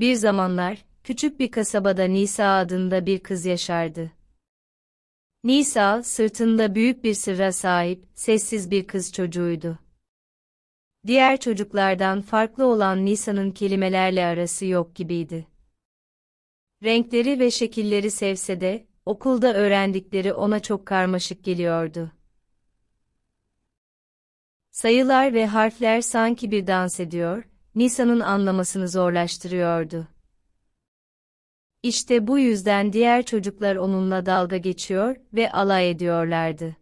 Bir zamanlar, küçük bir kasabada Nisa adında bir kız yaşardı. Nisa, sırtında büyük bir sırra sahip, sessiz bir kız çocuğuydu. Diğer çocuklardan farklı olan Nisa'nın kelimelerle arası yok gibiydi. Renkleri ve şekilleri sevse de, okulda öğrendikleri ona çok karmaşık geliyordu. Sayılar ve harfler sanki bir dans ediyor, Nisa'nın anlamasını zorlaştırıyordu. İşte bu yüzden diğer çocuklar onunla dalga geçiyor ve alay ediyorlardı.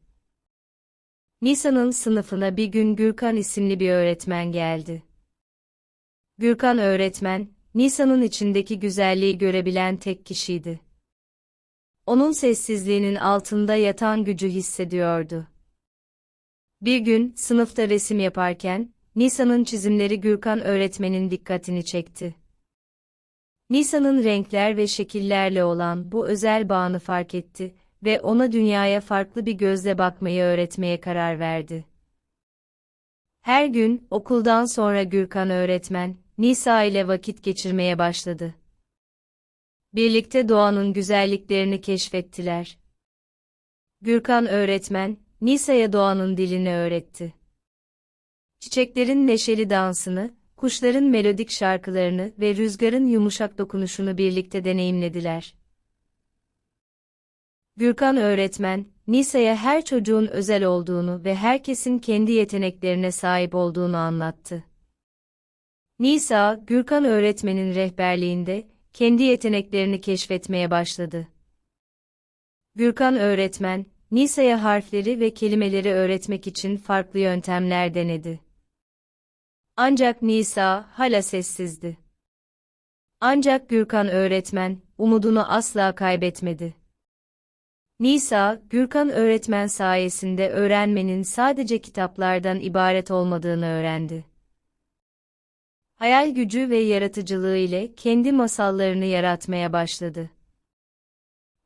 Nisa'nın sınıfına bir gün Gürkan isimli bir öğretmen geldi. Gürkan öğretmen, Nisa'nın içindeki güzelliği görebilen tek kişiydi. Onun sessizliğinin altında yatan gücü hissediyordu. Bir gün, sınıfta resim yaparken, Nisa'nın çizimleri Gürkan öğretmenin dikkatini çekti. Nisa'nın renkler ve şekillerle olan bu özel bağını fark etti ve ona dünyaya farklı bir gözle bakmayı öğretmeye karar verdi. Her gün, okuldan sonra Gürkan öğretmen, Nisa ile vakit geçirmeye başladı. Birlikte doğanın güzelliklerini keşfettiler. Gürkan öğretmen, Nisa'ya doğanın dilini öğretti. Çiçeklerin neşeli dansını, kuşların melodik şarkılarını ve rüzgarın yumuşak dokunuşunu birlikte deneyimlediler. Gürkan öğretmen, Nisa'ya her çocuğun özel olduğunu ve herkesin kendi yeteneklerine sahip olduğunu anlattı. Nisa, Gürkan öğretmenin rehberliğinde kendi yeteneklerini keşfetmeye başladı. Gürkan öğretmen, Nisa'ya harfleri ve kelimeleri öğretmek için farklı yöntemler denedi. Ancak Nisa hala sessizdi. Ancak Gürkan öğretmen umudunu asla kaybetmedi. Nisa, Gürkan öğretmen sayesinde öğrenmenin sadece kitaplardan ibaret olmadığını öğrendi. Hayal gücü ve yaratıcılığı ile kendi masallarını yaratmaya başladı.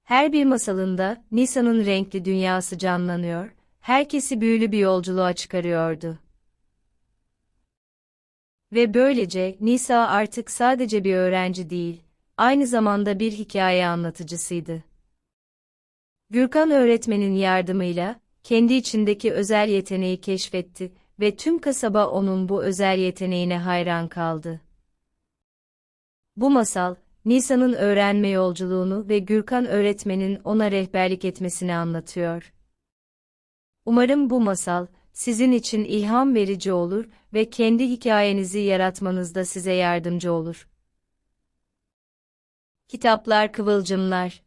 Her bir masalında Nisa'nın renkli dünyası canlanıyor, herkesi büyülü bir yolculuğa çıkarıyordu. Ve böylece Nisa artık sadece bir öğrenci değil, aynı zamanda bir hikaye anlatıcısıydı. Gürkan öğretmenin yardımıyla, kendi içindeki özel yeteneği keşfetti ve tüm kasaba onun bu özel yeteneğine hayran kaldı. Bu masal, Nisa'nın öğrenme yolculuğunu ve Gürkan öğretmenin ona rehberlik etmesini anlatıyor. Umarım bu masal, sizin için ilham verici olur ve kendi hikayenizi yaratmanızda size yardımcı olur. Kitaplar Kıvılcımlar